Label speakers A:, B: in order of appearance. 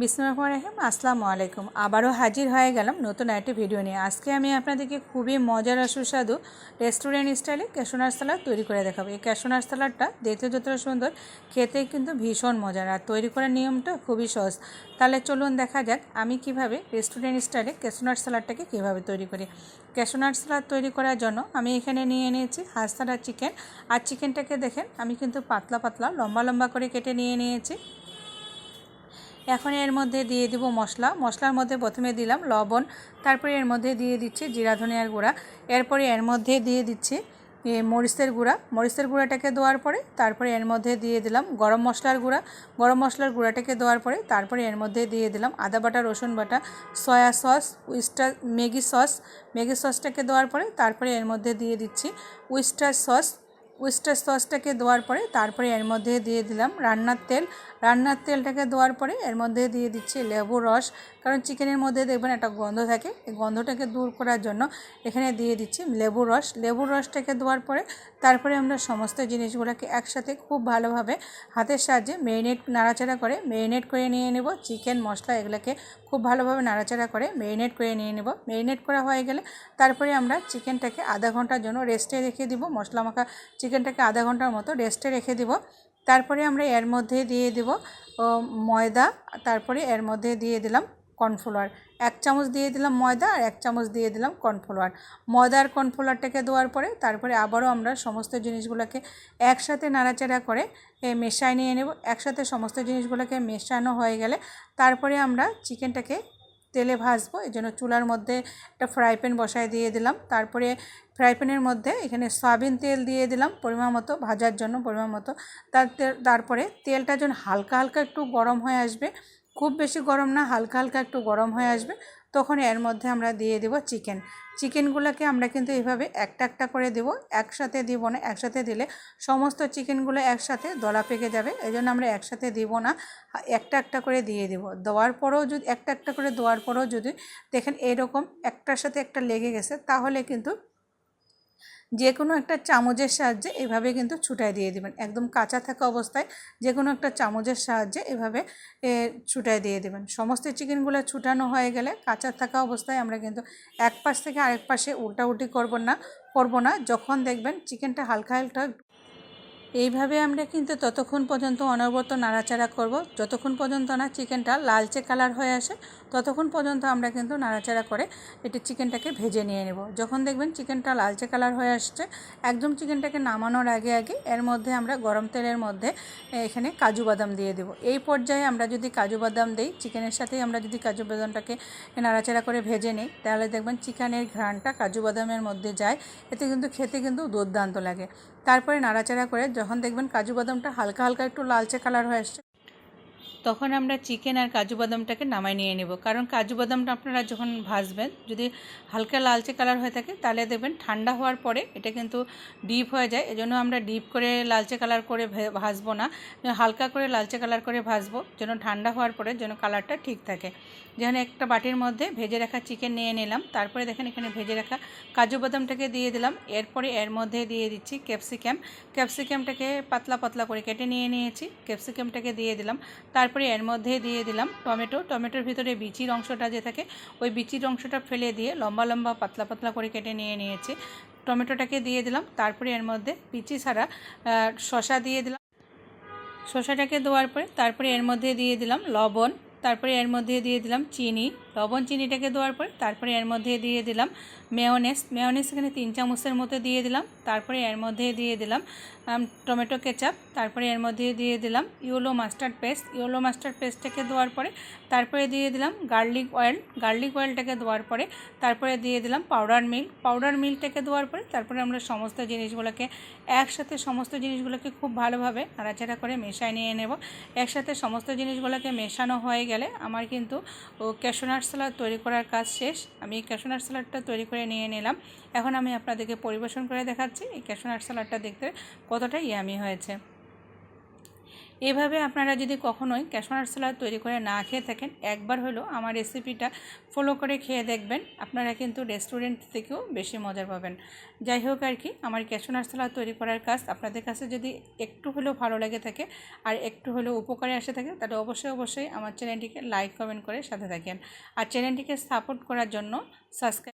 A: বিসমুল্লাহ রহিম আসসালামু আলাইকুম আবারও হাজির হয়ে গেলাম নতুন একটি ভিডিও নিয়ে। আজকে আমি আপনাদেরকে খুবই মজার আর সুস্বাদু রেস্টুরেন্ট স্টাইলে ক্যাশোনার সালাড তৈরি করে দেখাবো। এই ক্যাশোনার সালাডটা দেখতে যতটা সুন্দর, খেতে কিন্তু ভীষণ মজার। আর তৈরি করার নিয়মটা খুবই সহজ। তাহলে চলুন দেখা যাক আমি কীভাবে রেস্টুরেন্ট স্টাইলে ক্যাশোনার সালাডটাকে কীভাবে তৈরি করি। ক্যাশোনার সালাড তৈরি করার জন্য আমি এখানে নিয়ে নিয়েছি হাঁসতারা চিকেন। আর চিকেনটাকে দেখেন, আমি কিন্তু পাতলা পাতলা, লম্বা লম্বা করে কেটে নিয়ে নিয়েছি। এখন এর মধ্যে দিয়ে দিব মশলা। মশলার মধ্যে প্রথমে দিলাম লবণ, তারপরে এর মধ্যে দিয়ে দিচ্ছি জিরা ধনিয়ার গুঁড়া। এরপরে এর মধ্যে দিয়ে দিচ্ছি মরিচের গুঁড়া। মরিচের গুঁড়াটাকে দেওয়ার পরে তারপরে এর মধ্যে দিয়ে দিলাম গরম মশলার গুঁড়া। গরম মশলার গুঁড়াটাকে দেওয়ার পরে তারপরে এর মধ্যে দিয়ে দিলাম আদা বাটা, রসুন বাটা, soya sauce, Worcester Maggi sauce. Maggi সসটাকে দেওয়ার পরে তারপরে এর মধ্যে দিয়ে দিচ্ছি উইস্টার সস উইস্টার সসটাকে দেওয়ার পরে তারপরে এর মধ্যে দিয়ে দিলাম রান্নার তেল। রান্নার তেলটাকে দেওয়ার পরে এর মধ্যে দিয়ে দিচ্ছি লেবু রস, কারণ চিকেনের মধ্যে দেখবেন একটা গন্ধ থাকে, এই গন্ধটাকে দূর করার জন্য এখানে দিয়ে দিচ্ছি লেবু রস। লেবুর রসটাকে দেওয়ার পরে তারপরে আমরা সমস্ত জিনিসগুলোকে একসাথে খুব ভালোভাবে হাতের সাহায্যে মেরিনেট নাড়াচাড়া করে মেরিনেট করে নিয়ে নেব। চিকেন, মশলা এগুলোকে খুব ভালোভাবে নাড়াচাড়া করে মেরিনেট করে নিয়ে নেব। মেরিনেট করা হয়ে গেলে তারপরে আমরা চিকেনটাকে আধা ঘণ্টার জন্য রেস্টে রেখে দিব। মশলা মাখা চিকেনটাকে আধা ঘণ্টার মতো রেস্টে রেখে দিব। তারপরে আমরা এর মধ্যে দিয়ে দেব ময়দা। তারপরে এর মধ্যে দিয়ে দিলাম কর্নফ্লাওয়ার। এক চামচ দিয়ে দিলাম ময়দা আর এক চামচ দিয়ে দিলাম কর্নফ্লাওয়ার। ময়দা আর কর্নফ্লাওয়ারটাকে দেওয়ার পরে তারপরে আবারও আমরা সমস্ত জিনিসগুলোকে একসাথে নাড়াচাড়া করে এ, মেশায় নিয়ে নেব। একসাথে সমস্ত জিনিসগুলোকে মেশানো হয়ে গেলে তারপরে আমরা চিকেনটাকে তেলে ভাজবো, এই জন্য চুলার মধ্যে একটা ফ্রাই প্যান বসায় দিয়ে দিলাম। তারপরে ফ্রাই প্যানের মধ্যে এখানে সয়াবিন তেল দিয়ে দিলাম পরিমাণ মতো, ভাজার জন্য পরিমাণ মতো। তার তারপরে তেলটা যেন হালকা হালকা একটু গরম হয়ে আসবে, খুব বেশি গরম না, হালকা হালকা একটু গরম হয়ে আসবে তখন এর মধ্যে আমরা দিয়ে দেব চিকেন। চিকেনগুলোকে আমরা কিন্তু এইভাবে একটা একটা করে দেব। একসাথে দিব না, একসাথে দিলে সমস্ত চিকেনগুলো একসাথে দলা পেকে যাবে। এই জন্য আমরা একসাথে দিব না, একটা একটা করে দিয়ে দেব। দেওয়ার পরেও যদি, একটা একটা করে দেওয়ার পরেও যদি দেখেন এরকম একটার সাথে একটা লেগে গেছে, তাহলে কিন্তু যে কোনো একটা চামচের সাহায্যে এভাবে কিন্তু ছুটাই দিয়ে দেবেন। একদম কাঁচা থাকা অবস্থায় যে কোনো একটা চামচের সাহায্যে এভাবে ছুটাই দিয়ে দেবেন। সমস্ত চিকেনগুলো ছুটানো হয়ে গেলে কাঁচা থাকা অবস্থায় আমরা কিন্তু এক পাশ থেকে আরেক পাশে উল্টাউল্টি করব না করব না। যখন দেখবেন চিকেনটা হালকা হালকা এইভাবে আমরা কিন্তু ততক্ষণ পর্যন্ত অনবরত নাড়াচাড়া করব। যতক্ষণ পর্যন্ত না চিকেনটা লালচে কালার হয়ে আসে, ততক্ষণ পর্যন্ত আমরা কিন্তু নাড়াচাড়া করে এটি চিকেনটাকে ভেজে নিয়ে নেব। যখন দেখবেন চিকেনটা লালচে কালার হয়ে আসছে, একদম চিকেনটাকে নামানোর আগে আগে এর মধ্যে আমরা গরম তেলের মধ্যে এখানে কাজু বাদাম দিয়ে দেব। এই পর্যায়ে আমরা যদি কাজু বাদাম দিই, চিকেনের সাথেই আমরা যদি কাজু বাদামটাকে নাড়াচাড়া করে ভেজে নিই, তাহলে দেখবেন চিকেনের ঘ্রাণটা কাজু বাদামের মধ্যে যায়, এতে কিন্তু খেতে কিন্তু দুর্দান্ত লাগে। তারপরে নাড়াচাড়া করে যখন দেখবেন কাজু বাদামটা হালকা হালকা একটু লালচে কালার হয়ে আসছে তখন আমরা চিকেন আর কাজু বাদামটাকে নামাই নিয়ে নেব। কারণ কাজু বাদামটা আপনারা যখন ভাজবেন, যদি হালকা লালচে কালার হয়ে থাকে, তাহলে দেখবেন ঠান্ডা হওয়ার পরে এটা কিন্তু ডিপ হয়ে যায়। এজন্য আমরা ডিপ করে লালচে কালার করে ভাজবো না, হালকা করে লালচে কালার করে ভাজবো, যেন ঠান্ডা হওয়ার পরে যেন কালারটা ঠিক থাকে। যেখানে একটা বাটির মধ্যে ভেজে রাখা চিকেন নিয়ে নিলাম, তারপরে দেখেন এখানে ভেজে রাখা কাজু বাদামটাকে দিয়ে দিলাম। এরপরে এর মধ্যে দিয়ে দিচ্ছি ক্যাপসিকাম ক্যাপসিকামটাকে পাতলা পাতলা করে কেটে নিয়ে নিয়েছি। ক্যাপসিকামটাকে দিয়ে দিলাম। তারপরে এর মধ্যে দিয়ে দিলাম টমেটো। টমেটোর ভিতরে বিচির অংশটা যে থাকে, ওই বিচির অংশটা ফেলে দিয়ে লম্বা লম্বা পাতলা পাতলা করে কেটে নিয়ে নিয়েছি। টমেটোটাকে দিয়ে দিলাম, তারপরে এর মধ্যে বিচি ছাড়া শসা দিয়ে দিলাম। শসাটাকে দেওয়ার পরে তারপরে এর মধ্যে দিয়ে দিলাম লবণ, তারপরে এর মধ্যে দিয়ে দিলাম চিনি। লবণ, চিনিটাকে দেওয়ার পরে তারপরে এর মধ্যে দিয়ে দিলাম মেয়নেস মেয়নেস এখানে তিন চামচের মতো দিয়ে দিলাম, তারপরে এর মধ্যে দিয়ে দিলাম টমেটো কেচাপ, তারপরে এর মধ্যে দিয়ে দিলাম yellow mustard paste yellow mustard পেস্টটাকে দেওয়ার পরে তারপরে দিয়ে দিলাম গার্লিক অয়েল, গার্লিক অয়েলটাকে দেওয়ার পরে তারপরে দিয়ে দিলাম পাউডার মিল্ক, পাউডার মিল্কটাকে দেওয়ার পরে তারপরে আমরা সমস্ত জিনিসগুলোকে একসাথে, সমস্ত জিনিসগুলোকে খুব ভালোভাবে নাড়াচাড়া করে মেশায় নিয়ে নেব। একসাথে সমস্ত জিনিসগুলোকে মেশানো হয়ে গেলে আমার কিন্তু ও ক্যাশোনাট স্যালাড তৈরি করার কাজ শেষ। আমি এই ক্যাশোনাট স্যালাডটা তৈরি করে নিয়ে নিলাম। এখন আমি আপনাদেরকে পরিবেশন করে দেখাচ্ছি। এই ক্যাশোনাট স্যালাডটা দেখতে কতটা ইয়ামি হয়েছে। এভাবে আপনারা যদি কখনোই ক্যাশনার সালাদ তৈরি করে না খেয়ে থাকেন, একবার হলো আমার রেসিপিটা ফলো করে খেয়ে দেখবেন। আপনারা কিন্তু রেস্টুরেন্ট থেকেও বেশি মজা পাবেন। যাই হোক আর কি, আমার ক্যাশনার সালাদ তৈরি করার কাজ আপনাদের কাছে যদি একটু হলেও ভালো লেগে থাকে আর একটু হলেও উপকারে আসে থাকে, তাহলে অবশ্যই অবশ্যই আমার চ্যানেলটিকে লাইক, কমেন্ট করে সাথে থাকেন। আর চ্যানেলটিকে সাপোর্ট করার জন্য সাবস্ক্রাইব